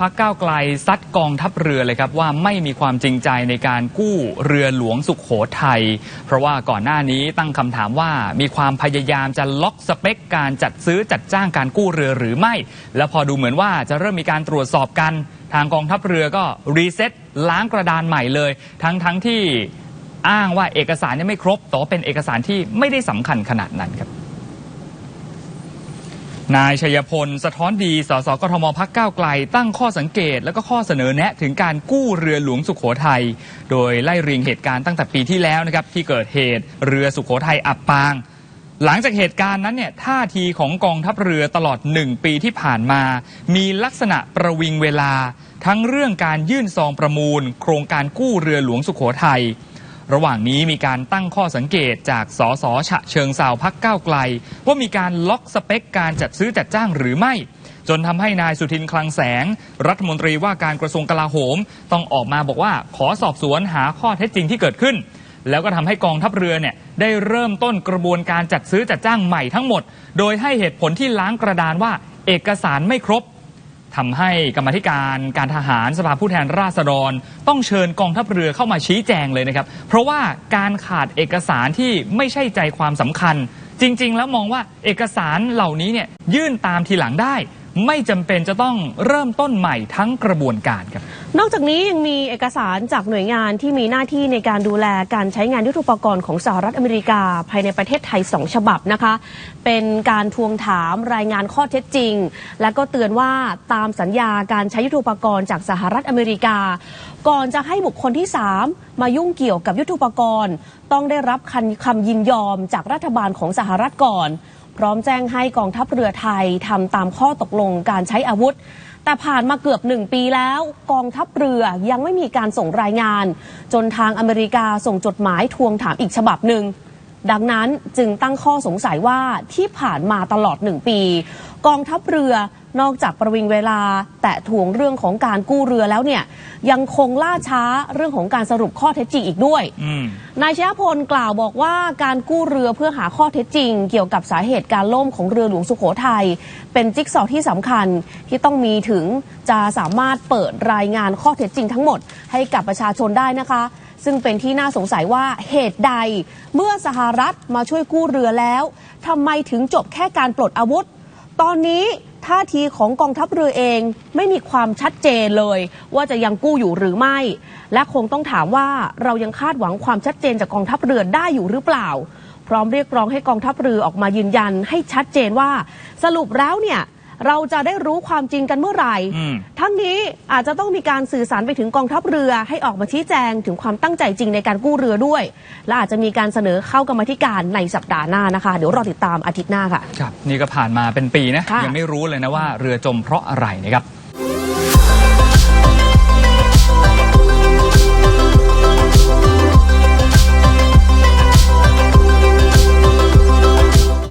พักก้าวไกลซัดกองทัพเรือเลยครับว่าไม่มีความจริงใจในการกู้เรือหลวงสุขโขทัยเพราะว่าก่อนหน้านี้ตั้งคำถามว่ามีความพยายามจะล็อกสเปคการจัดซื้อจัดจ้างการกู้เรือหรือไม่ แล้วพอดูเหมือนว่าจะเริ่มมีการตรวจสอบกัน ทางกองทัพเรือก็รีเซ็ตล้างกระดานใหม่เลย ทั้งทั้งที่อ้างว่าเอกสารยังไม่ครบแต่ว่าเป็นเอกสารที่ไม่ได้สำคัญขนาดนั้นครับ นายชัยพล สะท้อนดี สสกทมพักก้าวไกล ตั้งข้อสังเกต และก็ข้อเสนอแนะถึงการกู้เรือหลวงสุขโขทัย โดยไล่เรียงเหตุการณ์ตั้งแต่ปีที่แล้วนะครับที่เกิดเหตุเรือสุขโขทัยอับปาง หลังจากเหตุการณ์นั้นเนี่ยท่าทีของกองทัพเรือตลอดหนึ่งปีที่ผ่านมา มีลักษณะประวิงเวลา ทั้งเรื่องการยื่นซองประมูล โครงการกู้เรือหลวงสุขโขทัย ระหว่างนี้มีการตั้งข้อสังเกตจากสสฉะเชิงเซาพักก้าวไกล ว่ามีการล็อกสเปคการจัดซื้อจัดจ้างหรือไม่ จนทำให้นายสุทินคลังแสง รัฐมนตรีว่าการกระทรวงกลาโหม ต้องออกมาบอกว่าขอสอบสวนหาข้อเท็จจริงที่เกิดขึ้น แล้วก็ทำให้กองทัพเรือเนี่ยได้เริ่มต้นกระบวนการจัดซื้อจัดจ้างใหม่ทั้งหมด โดยให้เหตุผลที่ล้างกระดานว่าเอกสารไม่ครบ ทำให้กรรมธิการการทหารสภาผู้แทนราษฎร ต้องเชิญกองทัพเรือเข้ามาชี้แจงเลยนะครับ เพราะว่าการขาดเอกสารที่ไม่ใช่ใจความสำคัญ จริง ๆ แล้วมองว่าเอกสารเหล่านี้เนี่ยยื่นตามทีหลังได้ ไม่จำเป็นจะต้องเริ่มต้นใหม่ทั้งกระบวนการครับ นอกจากนี้ยังมีเอกสารจากหน่วยงานที่มีหน้าที่ในการดูแลการใช้งานยุทธปกรณ์ของสหรัฐอเมริกาภายในประเทศไทย 2 ฉบับนะคะ เป็นการทวงถามรายงานข้อเท็จจริง และก็เตือนว่าตามสัญญาการใช้ยุทธปกรณ์จากสหรัฐอเมริกา ก่อนจะให้บุคคลที่ 3 มายุ่งเกี่ยวกับยุทธปกรณ์ ต้องได้รับคำคำยินยอมจากรัฐบาลของสหรัฐก่อน ร้อมแจ้งให้กองทัพเรือไทยทำตามข้อตกลงการใช้อาวุธ แต่ผ่านมาเกือบหนึ่งปีแล้ว กองทัพเรือยังไม่มีการส่งรายงาน จนทางอเมริกาส่งจดหมายทวงถามอีกฉบับหนึ่งดังนั้นจึงตั้งข้อสงสัยว่าที่ผ่านมาตลอดหนึ่งปี กองทัพเรือนอกจากประวิงเวลา แต่ทวงเรื่องของการกู้เรือแล้วเนี่ย ยังคงล่าช้าเรื่องของการสรุปข้อเท็จจริงอีกด้วยอืมนายชยพลกล่าวบอกว่าการกู้เรือเพื่อหาข้อเท็จจริง เกี่ยวกับสาเหตุการล่มของเรือหลวงสุโขทัยเป็นจิ๊กซอว์ที่สำคัญที่ต้องมีถึงจะสามารถเปิดรายงานข้อเท็จจริงทั้งหมดให้กับประชาชนได้นะคะซึ่งเป็นที่น่าสงสัยว่าเหตุใด เมื่อสหรัฐมาช่วยกู้เรือแล้วทำไมถึงจบแค่การปลดอาวุธ ตอนนี้ท่าทีของกองทัพเรือเองไม่มีความชัดเจนเลย ว่าจะยังกู้อยู่หรือไม่ และคงต้องถามว่าเรายังคาดหวังความชัดเจนจากกองทัพเรือได้อยู่หรือเปล่า พร้อมเรียกร้องให้กองทัพเรือออกมายืนยันให้ชัดเจนว่า สรุปแล้วเนี่ย เราจะได้รู้ความจริงกันเมื่อไหร่อืมทั้งนี้อาจจะต้องมีการสื่อสารไปถึงกองทัพเรือให้ออกมาชี้แจงถึงความตั้งใจจริงในการกู้เรือด้วย และอาจจะมีการเสนอเข้ากรรมาธิการในสัปดาห์หน้านะคะ เดี๋ยวรอติดตามอาทิตย์หน้าค่ะครับนี่ก็ผ่านมาเป็นปีนะค่ะยังไม่รู้เลยนะว่าเรือจมเพราะอะไรนะครับ